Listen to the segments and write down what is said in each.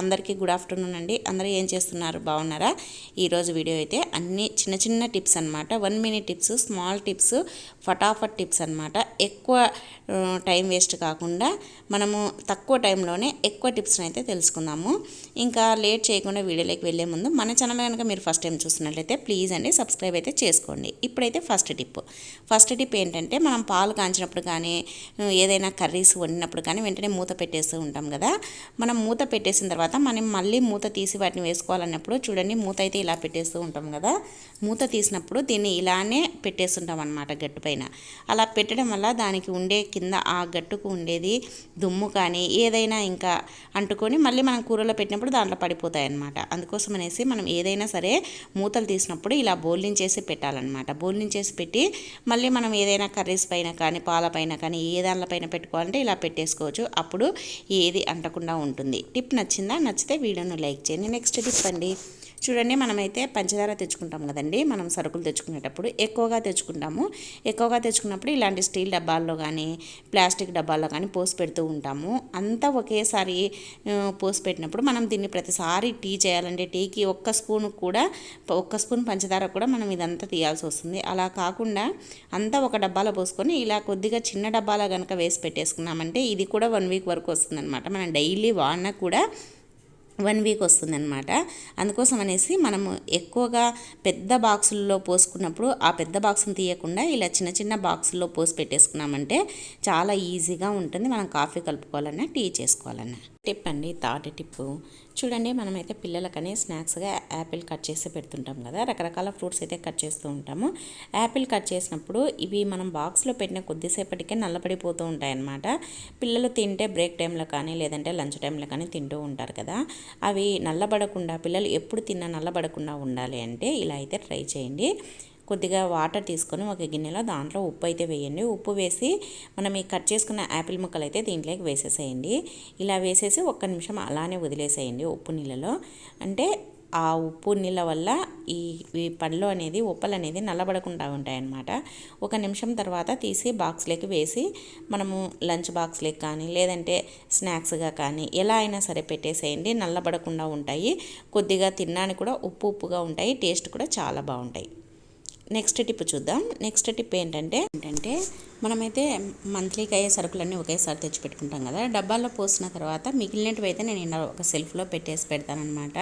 అందరికీ good afternoon అండి. అందరూ ఏం చేస్తున్నారు? బాగున్నారా? ఈరోజు వీడియో అయితే అన్ని చిన్న చిన్న టిప్స్ అనమాట one minute tips small tips ఫటాఫట్ టిప్స్ అనమాట ఎక్కువ టైం వేస్ట్ కాకుండా మనము తక్కువ టైంలోనే ఎక్కువ టిప్స్ని అయితే తెలుసుకుందాము. ఇంకా లేట్ చేయకుండా వీడియోలోకి వెళ్ళే ముందు మన ఛానల్ కనుక మీరు ఫస్ట్ టైం చూస్తున్నట్లయితే ప్లీజ్ అండి సబ్స్క్రైబ్ అయితే చేసుకోండి. ఇప్పుడైతే ఫస్ట్ టిప్. ఫస్ట్ టిప్ ఏంటంటే మనం పాలు కాంచినప్పుడు కానీ ఏదైనా కర్రీస్ వండినప్పుడు కానీ వెంటనే మూత పెట్టేస్తూ ఉంటాం కదా. మనం మూత పెట్టేసిన తర్వాత తర్వాత మనం మళ్ళీ మూత తీసి వాటిని వేసుకోవాలన్నప్పుడు చూడండి మూత అయితే ఇలా పెట్టేస్తూ ఉంటాం కదా. మూత తీసినప్పుడు దీన్ని ఇలానే పెట్టేస్తుంటాం అనమాట గట్టు పైన. అలా పెట్టడం వల్ల దానికి ఉండే కింద ఆ గట్టుకు ఉండేది దుమ్ము కానీ ఏదైనా ఇంకా అంటుకొని మళ్ళీ మనం కూరలో పెట్టినప్పుడు దాంట్లో పడిపోతాయి అనమాట అందుకోసం అనేసి మనం ఏదైనా సరే మూతలు తీసినప్పుడు ఇలా బోల్లించేసి పెట్టాలన్నమాట. బోల్లించేసి పెట్టి మళ్ళీ మనం ఏదైనా కర్రీస్ పైన కానీ పాల పైన కానీ ఏ దానిపైన పెట్టుకోవాలంటే ఇలా పెట్టేసుకోవచ్చు. అప్పుడు ఏది అంటకుండా ఉంటుంది. టిప్ నచ్చిందా? నచ్చితే వీడియోను లైక్ చేయండి. నెక్స్ట్ టిప్ అండి. చూడండి మనమైతే పంచదార తెచ్చుకుంటాం కదండి. మనం సరుకులు తెచ్చుకునేటప్పుడు ఎక్కువగా తెచ్చుకుంటాము. ఎక్కువగా తెచ్చుకున్నప్పుడు ఇలాంటి స్టీల్ డబ్బాల్లో కానీ ప్లాస్టిక్ డబ్బాల్లో కానీ పోసి పెడుతూ ఉంటాము. అంతా ఒకేసారి పోసి పెట్టినప్పుడు మనం దీన్ని ప్రతిసారి టీ చేయాలంటే టీకి ఒక్క స్పూన్ కూడా ఒక్క స్పూన్ పంచదార కూడా మనం ఇదంతా తీయాల్సి వస్తుంది. అలా కాకుండా అంతా ఒక డబ్బాలో పోసుకొని ఇలా కొద్దిగా చిన్న డబ్బాలో కనుక వేసి పెట్టేసుకున్నామంటే ఇది కూడా వన్ వీక్ వరకు వస్తుందన్నమాట. మనం డైలీ వాడినా కూడా వన్ వీక్ వస్తుందన్నమాట. అందుకోసం అనేసి మనము ఎక్కువగా పెద్ద బాక్సుల్లో పోసుకున్నప్పుడు ఆ పెద్ద బాక్స్ని తీయకుండా ఇలా చిన్న చిన్న బాక్సుల్లో పోసి పెట్టేసుకున్నామంటే చాలా ఈజీగా ఉంటుంది. మనం కాఫీ కలుపుకోవాలన్నా టీ చేసుకోవాలన్నా. టిప్ అండి థర్డ్ టిప్ చూడండి మనమైతే పిల్లలకని స్నాక్స్గా యాపిల్ కట్ చేసి పెడుతుంటాం కదా రకరకాల ఫ్రూట్స్ అయితే కట్ చేస్తూ ఉంటాము. యాపిల్ కట్ చేసినప్పుడు ఇవి మనం బాక్స్లో పెట్టిన కొద్దిసేపటికే నల్లపడిపోతూ ఉంటాయన్నమాట. పిల్లలు తింటే బ్రేక్ టైంలో కానీ లేదంటే లంచ్ టైంలో కానీ తింటూ ఉంటారు కదా. అవి నల్లబడకుండా పిల్లలు ఎప్పుడు తిన్నా నల్లబడకుండా ఉండాలి అంటే ఇలా అయితే ట్రై చేయండి. కొద్దిగా వాటర్ తీసుకొని ఒక గిన్నెలో దాంట్లో ఉప్పు అయితే వేయండి. ఉప్పు వేసి మనం ఈ కట్ చేసుకున్న యాపిల్ ముక్కలు అయితే దీంట్లోకి వేసేసేయండి. ఇలా వేసేసి ఒక్క నిమిషం అలానే వదిలేసేయండి ఉప్పు నీళ్ళలో. అంటే ఆ ఉప్పు నీళ్ళ వల్ల ఈ ఈ పండ్లు అనేది ఉప్పలు అనేది నల్లబడకుండా ఉంటాయన్నమాట. ఒక నిమిషం తర్వాత తీసి బాక్స్లోకి వేసి మనము లంచ్ బాక్స్లోకి కానీ లేదంటే స్నాక్స్గా కానీ ఎలా అయినా సరే పెట్టేసేయండి. నల్లబడకుండా ఉంటాయి. కొద్దిగా తినడానికి కూడా ఉప్పు ఉప్పుగా ఉంటాయి. టేస్ట్ కూడా చాలా బాగుంటాయి. నెక్స్ట్ టిప్ చూద్దాం. నెక్స్ట్ టిప్ ఏంటంటే ఏంటంటే మనమైతే మంత్లీకి అయ్యే సరుకులన్నీ ఒకేసారి తెచ్చి పెట్టుకుంటాం కదా. డబ్బాల్లో పోసిన తర్వాత మిగిలినవి అయితే నేను ఒక సెల్ఫ్లో పెట్టేసి పెడతానమాట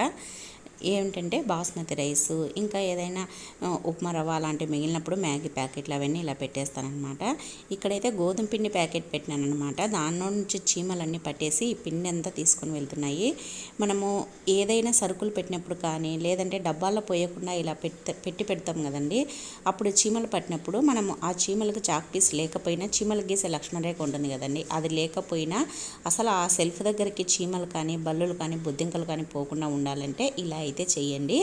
ఏంటంటే బాస్మతి రైస్ ఇంకా ఏదైనా ఉప్మా రవ్వ అలాంటివి మిగిలినప్పుడు మ్యాగీ ప్యాకెట్లు అవన్నీ ఇలా పెట్టేస్తానమాట ఇక్కడైతే గోధుమ పిండి ప్యాకెట్ పెట్టినాను అనమాట దానిలో నుంచి చీమలన్నీ పట్టేసి ఈ పిండి అంతా తీసుకొని వెళ్తున్నాయి. మనము ఏదైనా సరుకులు పెట్టినప్పుడు కానీ లేదంటే డబ్బాల్లో పోయకుండా ఇలా పెట్టి పెట్టి పెడతాం కదండి. అప్పుడు చీమలు పట్టినప్పుడు మనము ఆ చీమలకు చాక్ పీస్ లేకపోయినా చీమలు గీసే లక్ష్మణరేఖ ఉంటుంది కదండి. అది లేకపోయినా అసలు ఆ సెల్ఫ్ దగ్గరికి చీమలు కానీ బల్లులు కానీ బొద్దింకలు కానీ పోకుండా ఉండాలంటే ఇలా అయితే చేయండి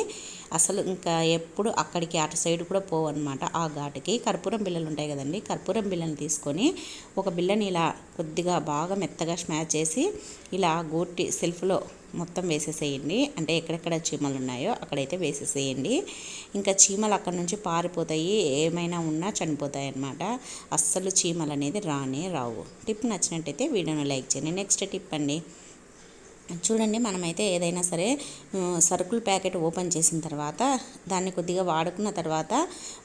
అసలు ఇంకా ఎప్పుడు అక్కడికి అటు సైడ్ కూడా పోవన్నమాట ఆ ఘాటుకి. కర్పూరం బిళ్ళలు ఉంటాయి కదండి కర్పూరం బిళ్ళని తీసుకొని ఒక బిళ్ళని ఇలా కొద్దిగా బాగా మెత్తగా స్మాచ్ చేసి ఇలా గోటి సెల్ఫ్లో మొత్తం వేసేసేయండి. అంటే ఎక్కడెక్కడ చీమలు ఉన్నాయో అక్కడైతే వేసేసేయండి. ఇంకా చీమలు అక్కడ నుంచి పారిపోతాయి ఏమైనా ఉన్నా చనిపోతాయి అన్నమాట అస్సలు చీమలు అనేది రానే రావు. టిప్ నచ్చినట్టయితే వీడియోను లైక్ చేయండి. నెక్స్ట్ టిప్ అండి. చూడండి మనమైతే ఏదైనా సరే సరుకుల ప్యాకెట్ ఓపెన్ చేసిన తర్వాత దాన్ని కొద్దిగా వాడుకున్న తర్వాత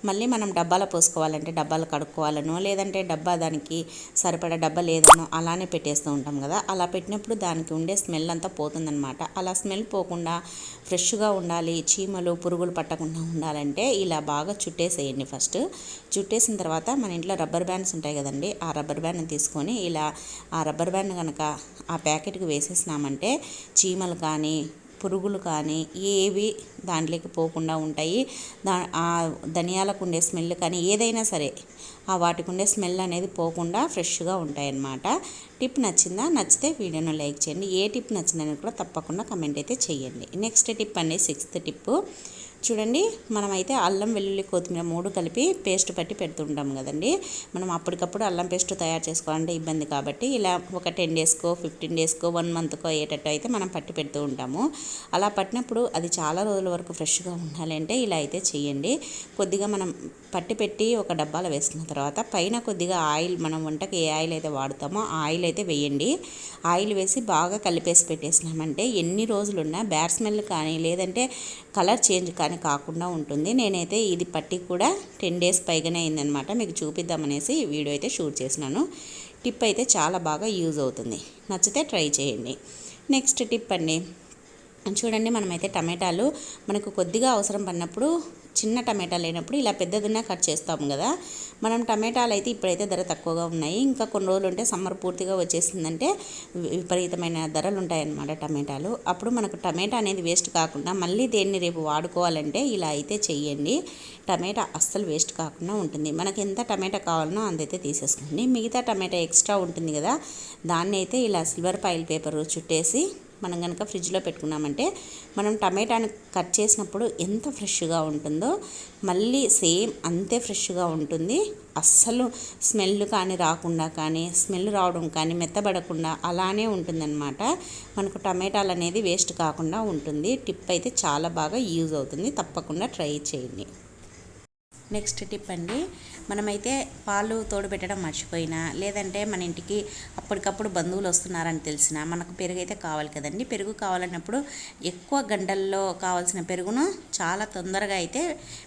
మళ్ళీ మనం డబ్బాలో పోసుకోవాలంటే డబ్బాలు కడుక్కోవాలనో లేదంటే డబ్బా దానికి సరిపడా డబ్బా లేదనో అలానే పెట్టేస్తూ ఉంటాం కదా. అలా పెట్టినప్పుడు దానికి ఉండే స్మెల్ అంతా పోతుందన్నమాట. అలా స్మెల్ పోకుండా ఫ్రెష్గా ఉండాలి చీమలు పురుగులు పట్టకుండా ఉండాలంటే ఇలా బాగా చుట్టేసేయండి ఫస్ట్. చుట్టేసిన తర్వాత మన ఇంట్లో రబ్బర్ బ్యాండ్స్ ఉంటాయి కదండి ఆ రబ్బర్ బ్యాండ్ని తీసుకొని ఇలా ఆ రబ్బర్ బ్యాండ్ కనుక ఆ ప్యాకెట్కి వేసేసినామంటే చీమలు కానీ పురుగులు కానీ ఏవి దాంట్లోకి పోకుండా ఉంటాయి. దా ఆ ధనియాలకు ఉండే స్మెల్ కానీ ఏదైనా సరే ఆ వాటికి ఉండే స్మెల్ అనేది పోకుండా ఫ్రెష్గా ఉంటాయన్నమాట. టిప్ నచ్చిందా? నచ్చితే వీడియోను లైక్ చేయండి. ఏ టిప్ నచ్చిందని కూడా తప్పకుండా కమెంట్ అయితే చేయండి. నెక్స్ట్ టిప్ అండి సిక్స్త్ టిప్ చూడండి మనమైతే అల్లం వెల్లుల్లి కొత్తిమీర మూడు కలిపి పేస్ట్ పట్టి పెడుతుంటాం కదండి. మనం అప్పటికప్పుడు అల్లం పేస్ట్ తయారు చేసుకోవాలంటే ఇబ్బంది కాబట్టి ఇలా ఒక టెన్ డేస్కో ఫిఫ్టీన్ డేస్కో వన్ మంత్కో అయ్యేటట్టు అయితే మనం పట్టి పెడుతూ ఉంటాము. అలా పట్టినప్పుడు అది చాలా రోజుల వరకు ఫ్రెష్గా ఉండాలంటే ఇలా అయితే చేయండి కొద్దిగా మనం పట్టి పెట్టి ఒక డబ్బాలో వేసుకున్న తర్వాత పైన కొద్దిగా ఆయిల్ మనం వంటకి ఏ ఆయిల్ అయితే వాడుతామో ఆ ఆయిల్ అయితే వేయండి. ఆయిల్ వేసి బాగా కలిపేసి పెట్టేసినామంటే ఎన్ని రోజులున్నా బ్యాడ్ స్మెల్ కానీ లేదంటే కలర్ చేంజ్ కానీ కాకుండా ఉంటుంది. నేనైతే ఇది పట్టి కూడా టెన్ డేస్ పైగానే అయిందనమాట. మీకు చూపిద్దామనేసి వీడియో అయితే షూట్ చేసినాను. టిప్ అయితే చాలా బాగా యూజ్ అవుతుంది. నచ్చితే ట్రై చేయండి. నెక్స్ట్ టిప్ అండి. చూడండి మనమైతే టమాటాలు మనకు కొద్దిగా అవసరం పడినప్పుడు చిన్న టమాటాలు లేనప్పుడు ఇలా పెద్దదిన్నా కట్ చేస్తాం కదా. మనం టమాటాలు అయితే ఇప్పుడైతే ధర తక్కువగా ఉన్నాయి. ఇంకా కొన్ని రోజులు ఉంటే సమ్మర్ పూర్తిగా వచ్చేసిందంటే విపరీతమైన ధరలు ఉంటాయన్నమాట టమాటాలు. అప్పుడు మనకు టమాటా అనేది వేస్ట్ కాకుండా మళ్ళీ దేన్ని రేపు వాడుకోవాలంటే ఇలా అయితే చెయ్యండి. టమాటా అస్సలు వేస్ట్ కాకుండా ఉంటుంది. మనకి ఎంత టమాటా కావాలనో అంతైతే తీసేసుకోండి. మిగతా టమాటా ఎక్స్ట్రా ఉంటుంది కదా. దాన్ని అయితే ఇలా సిల్వర్ పాయిల్ పేపర్ చుట్టేసి మనం కనుక ఫ్రిడ్జ్లో పెట్టుకున్నామంటే మనం టమాటాను కట్ చేసినప్పుడు ఎంత ఫ్రెష్గా ఉంటుందో మళ్ళీ సేమ్ అంతే ఫ్రెష్గా ఉంటుంది. అస్సలు స్మెల్ కానీ రాకుండా కానీ స్మెల్ రావడం కానీ మెత్తబడకుండా అలానే ఉంటుందన్నమాట. మనకు టమాటాలు అనేది వేస్ట్ కాకుండా ఉంటుంది. టిప్ అయితే చాలా బాగా యూజ్ అవుతుంది. తప్పకుండా ట్రై చేయండి. నెక్స్ట్ టిప్ అండి. మనమైతే పాలు తోడు పెట్టడం మర్చిపోయినా లేదంటే మన ఇంటికి అప్పటికప్పుడు బంధువులు వస్తున్నారని తెలిసిన మనకు పెరుగు అయితే కావాలి కదండి. పెరుగు కావాలన్నప్పుడు ఎక్కువ గంటల్లో కావాల్సిన పెరుగును చాలా తొందరగా అయితే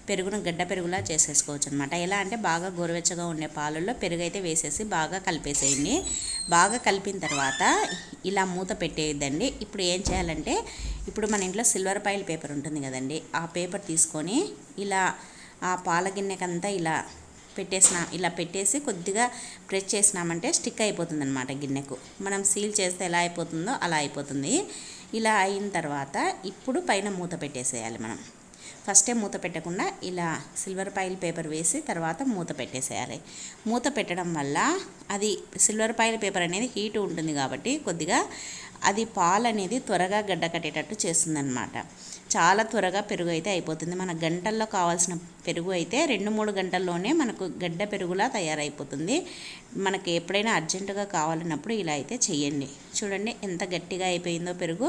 పెరుగును గడ్డ పెరుగులా చేసేసుకోవచ్చు అనమాట ఎలా అంటే బాగా గోరువెచ్చగా ఉండే పాలల్లో పెరుగు అయితే వేసేసి బాగా కలిపేసేయండి. బాగా కలిపిన తర్వాత ఇలా మూత పెట్టేయద్దండి. ఇప్పుడు ఏం చేయాలంటే ఇప్పుడు మన ఇంట్లో సిల్వర్ పాయిల్ పేపర్ ఉంటుంది కదండి. ఆ పేపర్ తీసుకొని ఇలా ఆ పాల గిన్నెకంతా ఇలా పెట్టేసిన ఇలా పెట్టేసి కొద్దిగా ప్రెస్ చేసినామంటే స్టిక్ అయిపోతుంది అనమాట గిన్నెకు. మనం సీల్ చేస్తే ఎలా అయిపోతుందో అలా అయిపోతుంది. ఇలా అయిన తర్వాత ఇప్పుడు పైన మూత పెట్టేసేయాలి మనం. ఫస్టే మూత పెట్టకుండా ఇలా సిల్వర్ పాయిల్ పేపర్ వేసి తర్వాత మూత పెట్టేసేయాలి. మూత పెట్టడం వల్ల అది సిల్వర్ పాయిల్ పేపర్ అనేది హీట్ ఉంటుంది కాబట్టి కొద్దిగా అది పాలు అనేది త్వరగా గడ్డ కట్టేటట్టు చేస్తుందన్నమాట. చాలా త్వరగా పెరుగు అయితే అయిపోతుంది. మన గంటల్లో కావాల్సిన పెరుగు అయితే రెండు మూడు గంటల్లోనే మనకు గడ్డ పెరుగులా తయారైపోతుంది. మనకి ఎప్పుడైనా అర్జెంటుగా కావాలన్నప్పుడు ఇలా అయితే చేయండి చూడండి ఎంత గట్టిగా అయిపోయిందో పెరుగు.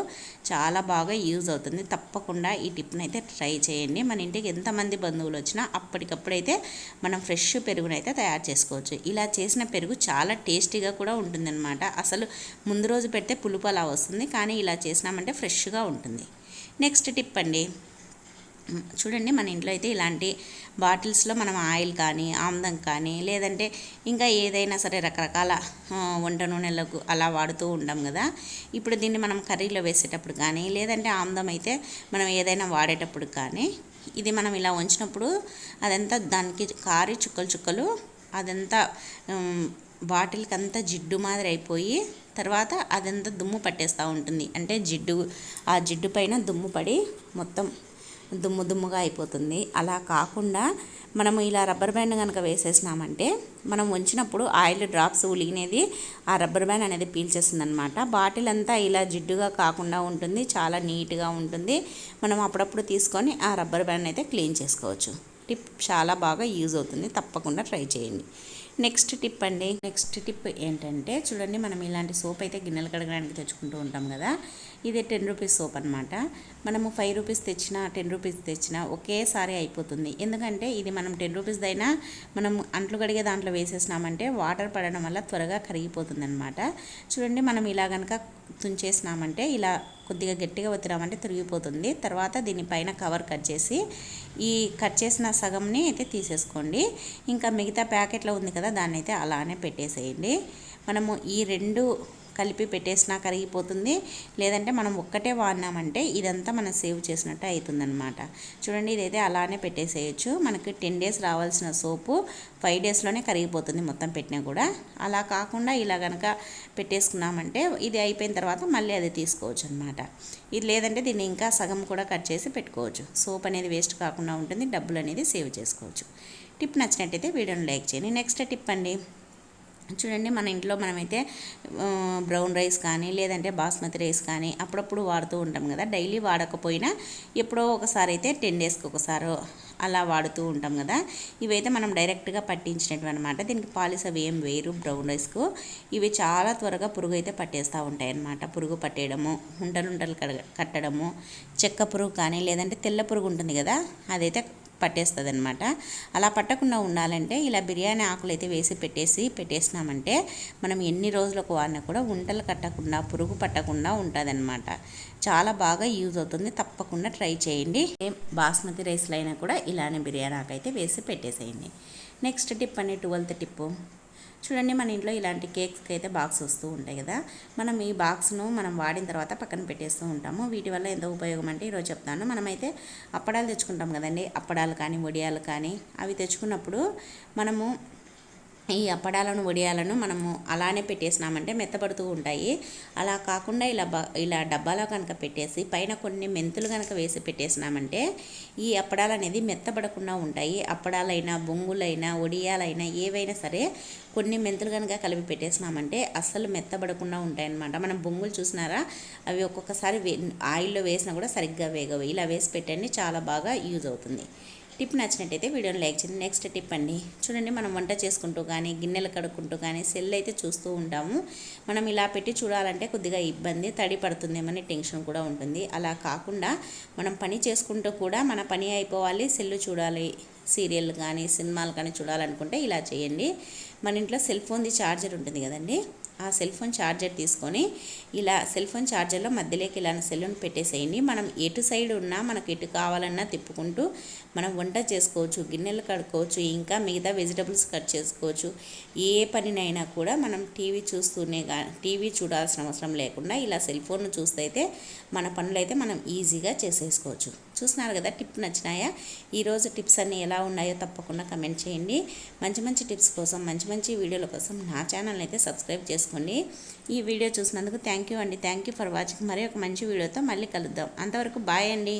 చాలా బాగా యూజ్ అవుతుంది. తప్పకుండా ఈ టిప్ని అయితే ట్రై చేయండి. మన ఇంటికి ఎంతమంది బంధువులు వచ్చినా అప్పటికప్పుడైతే మనం ఫ్రెష్ పెరుగునైతే తయారు చేసుకోవచ్చు. ఇలా చేసిన పెరుగు చాలా టేస్టీగా కూడా ఉంటుందన్నమాట. అసలు ముందు రోజు పెడితే పులుపు అలా వస్తుంది. కానీ ఇలా చేసినామంటే ఫ్రెష్గా ఉంటుంది. నెక్స్ట్ టిప్ అండి. చూడండి మన ఇంట్లో అయితే ఇలాంటి బాటిల్స్లో మనం ఆయిల్ కానీ ఆమ్దం కానీ లేదంటే ఇంకా ఏదైనా సరే రకరకాల వంట నూనెలకు అలా వాడుతూ ఉంటాం కదా. ఇప్పుడు దీన్ని మనం కర్రీలో వేసేటప్పుడు కానీ లేదంటే ఆమ్దం అయితే మనం ఏదైనా వాడేటప్పుడు కానీ ఇది మనం ఇలా ఉంచినప్పుడు అదంతా దానికి కారి చుక్కలు చుక్కలు అదంతా బాటిల్కి అంతా జిడ్డు మాదిరి అయిపోయి తర్వాత అదంతా దుమ్ము పట్టేస్తూ ఉంటుంది. అంటే జిడ్డు ఆ జిడ్డు పైన దుమ్ము పడి మొత్తం దుమ్ము దుమ్ముగా అయిపోతుంది. అలా కాకుండా మనము ఇలా రబ్బర్ బ్యాండ్ కనుక వేసేసినామంటే మనం ఉంచినప్పుడు ఆయిల్ డ్రాప్స్ ఉలిగినది ఆ రబ్బర్ బ్యాండ్ అనేది పీల్చేస్తుంది అనమాట బాటిల్ అంతా ఇలా జిడ్డుగా కాకుండా ఉంటుంది. చాలా నీట్గా ఉంటుంది. మనం అప్పుడప్పుడు తీసుకొని ఆ రబ్బర్ బ్యాండ్ అయితే క్లీన్ చేసుకోవచ్చు. టిప్ చాలా బాగా యూజ్ అవుతుంది. తప్పకుండా ట్రై చేయండి. నెక్స్ట్ టిప్ అండి. నెక్స్ట్ టిప్ ఏంటంటే చూడండి మనం ఇలాంటి సోప్ అయితే గిన్నెలు కడగడానికి తెచ్చుకుంటూ ఉంటాం కదా. ఇది టెన్ రూపీస్ సోప్ అనమాట మనము ఫైవ్ రూపీస్ తెచ్చినా టెన్ రూపీస్ తెచ్చినా ఒకేసారి అయిపోతుంది. ఎందుకంటే ఇది మనం టెన్ రూపీస్ అయినా మనం అంట్లు కడిగే దాంట్లో వేసేసినామంటే వాటర్ పడడం వల్ల త్వరగా కరిగిపోతుంది అనమాట చూడండి మనం ఇలా కనుక తుంచేసినామంటే ఇలా కొద్దిగా గట్టిగా వచ్చినామంటే తిరిగిపోతుంది. తర్వాత దీనిపైన కవర్ కట్ చేసి ఈ కట్ చేసిన సగంని అయితే తీసేసుకోండి. ఇంకా మిగతా ప్యాకెట్లో ఉంది కదా దాన్ని అయితే అలానే పెట్టేసేయండి. మనము ఈ రెండు కలిపి పెట్టేసినా కరిగిపోతుంది. లేదంటే మనం ఒక్కటే వాడినామంటే ఇదంతా మనం సేవ్ చేసినట్టు అవుతుందనమాట చూడండి ఇదైతే అలానే పెట్టేసేయచ్చు. మనకి టెన్ డేస్ రావాల్సిన సోపు ఫైవ్ డేస్లోనే కరిగిపోతుంది మొత్తం పెట్టినా కూడా. అలా కాకుండా ఇలా కనుక పెట్టేసుకున్నామంటే ఇది అయిపోయిన తర్వాత మళ్ళీ అది తీసుకోవచ్చు అనమాట ఇది లేదంటే దీన్ని ఇంకా సగం కూడా కట్ చేసి పెట్టుకోవచ్చు. సోప్ అనేది వేస్ట్ కాకుండా ఉంటుంది. డబ్బులు అనేది సేవ్ చేసుకోవచ్చు. టిప్ నచ్చినట్టయితే వీడియోని లైక్ చేయండి. నెక్స్ట్ టిప్ అండి. చూడండి మన ఇంట్లో మనమైతే బ్రౌన్ రైస్ కానీ లేదంటే బాస్మతి రైస్ కానీ అప్పుడప్పుడు వాడుతూ ఉంటాం కదా. డైలీ వాడకపోయినా ఎప్పుడో ఒకసారి అయితే టెన్ డేస్కి ఒకసారి అలా వాడుతూ ఉంటాం కదా. ఇవైతే మనం డైరెక్ట్గా పట్టించినట్టు అనమాట దీనికి పాలిస్ అవి ఏం వేరు బ్రౌన్ రైస్కు. ఇవి చాలా త్వరగా పురుగు అయితే పట్టేస్తూ ఉంటాయి అన్నమాట. పురుగు పట్టేయడము ఉంటలు ఉంటలు కడ- కట్టడము చెక్క పురుగు కానీ లేదంటే తెల్ల పురుగు ఉంటుంది కదా అదైతే పట్టేస్తుంది అనమాట అలా పట్టకుండా ఉండాలంటే ఇలా బిర్యానీ ఆకులు అయితే వేసి పెట్టేసి పెట్టేసినామంటే మనం ఎన్ని రోజులకు వాడినా కూడా ఉంటలు కట్టకుండా పురుగు పట్టకుండా ఉంటుంది చాలా బాగా యూజ్ అవుతుంది. తప్పకుండా ట్రై చేయండి. ఏం బాస్మతి రైస్లో అయినా కూడా ఇలానే బిర్యానీ ఆకు అయితే వేసి పెట్టేసేయండి. నెక్స్ట్ టిప్ అనే ట్వెల్త్ టిప్పు. చూడండి మన ఇంట్లో ఇలాంటి కేక్స్కి అయితే బాక్స్ వస్తూ ఉంటాయి కదా. మనం ఈ బాక్స్ను మనం వాడిన తర్వాత పక్కన పెట్టేస్తూ ఉంటాము. వీటి వల్ల ఎంత ఉపయోగం అంటే ఈరోజు చెప్తాను. మనమైతే అప్పడాలు తెచ్చుకుంటాం కదండి. అప్పడాలు కానీ వడియాలు కానీ అవి తెచ్చుకున్నప్పుడు మనము ఈ అప్పడాలను వడియాలను మనము అలానే పెట్టేసినామంటే మెత్తబడుతూ ఉంటాయి. అలా కాకుండా ఇలా బ ఇలా డబ్బాలో కనుక పెట్టేసి పైన కొన్ని మెంతులు కనుక వేసి పెట్టేసినామంటే ఈ అప్పడాలు అనేది మెత్తబడకుండా ఉంటాయి. అప్పడాలైనా బొంగులైనా వడియాలైనా ఏవైనా సరే కొన్ని మెంతులు కనుక కలిపి పెట్టేసినామంటే అస్సలు మెత్తబడకుండా ఉంటాయన్నమాట. మనం బొంగులు చూసినారా? అవి ఒక్కొక్కసారి వే ఆయిల్లో వేసినా కూడా సరిగ్గా వేగవు. ఇలా వేసి పెట్టండి చాలా బాగా యూజ్ అవుతుంది. టిప్ నచ్చినట్టయితే వీడియోని లైక్ చేయండి. నెక్స్ట్ టిప్ అండి చూడండి మనం వంట చేసుకుంటూ కానీ గిన్నెలు కడుక్కుంటూ కానీ సెల్ అయితే చూస్తూ ఉంటాము. మనం ఇలా పెట్టి చూడాలంటే కొద్దిగా ఇబ్బంది తడి పడుతుందేమని టెన్షన్ కూడా ఉంటుంది. అలా కాకుండా మనం పని చేసుకుంటూ కూడా మన పని అయిపోవాలి సెల్లు చూడాలి సీరియల్ కానీ సినిమాలు కానీ చూడాలనుకుంటే ఇలా చేయండి. మన ఇంట్లో సెల్ ఫోన్ది ఛార్జర్ ఉంటుంది కదండి ఆ సెల్ ఫోన్ ఛార్జర్ తీసుకొని ఇలా సెల్ ఫోన్ ఛార్జర్లో మధ్యలోకి ఇలా సెల్లుని పెట్టేసేయండి. మనం ఎటు సైడ్ ఉన్నా మనకు ఎటు కావాలన్నా తిప్పుకుంటూ మనం వంట చేసుకోవచ్చు గిన్నెలు కడుక్కోవచ్చు ఇంకా మిగతా వెజిటబుల్స్ కట్ చేసుకోవచ్చు. ఏ పనినైనా కూడా మనం టీవీ చూస్తూనే టీవీ చూడాల్సిన అవసరం లేకుండా ఇలా సెల్ ఫోన్ను చూస్తే అయితే మన పనులు అయితే మనం ఈజీగా చేసేసుకోవచ్చు. చూస్తున్నారు కదా టిప్ నచ్చినాయా? ఈరోజు టిప్స్ అన్నీ ఎలా ఉన్నాయో తప్పకుండా కమెంట్ చేయండి. మంచి మంచి టిప్స్ కోసం మంచి మంచి వీడియోల కోసం నా ఛానల్ని అయితే సబ్స్క్రైబ్ చేసుకోండి. ఈ వీడియో చూసినందుకు థ్యాంక్ యూ అండి. Thank you for watching. మరి ఒక మంచి వీడియోతో మళ్ళీ కలుద్దాం. అంతవరకు బాయ్ అండి.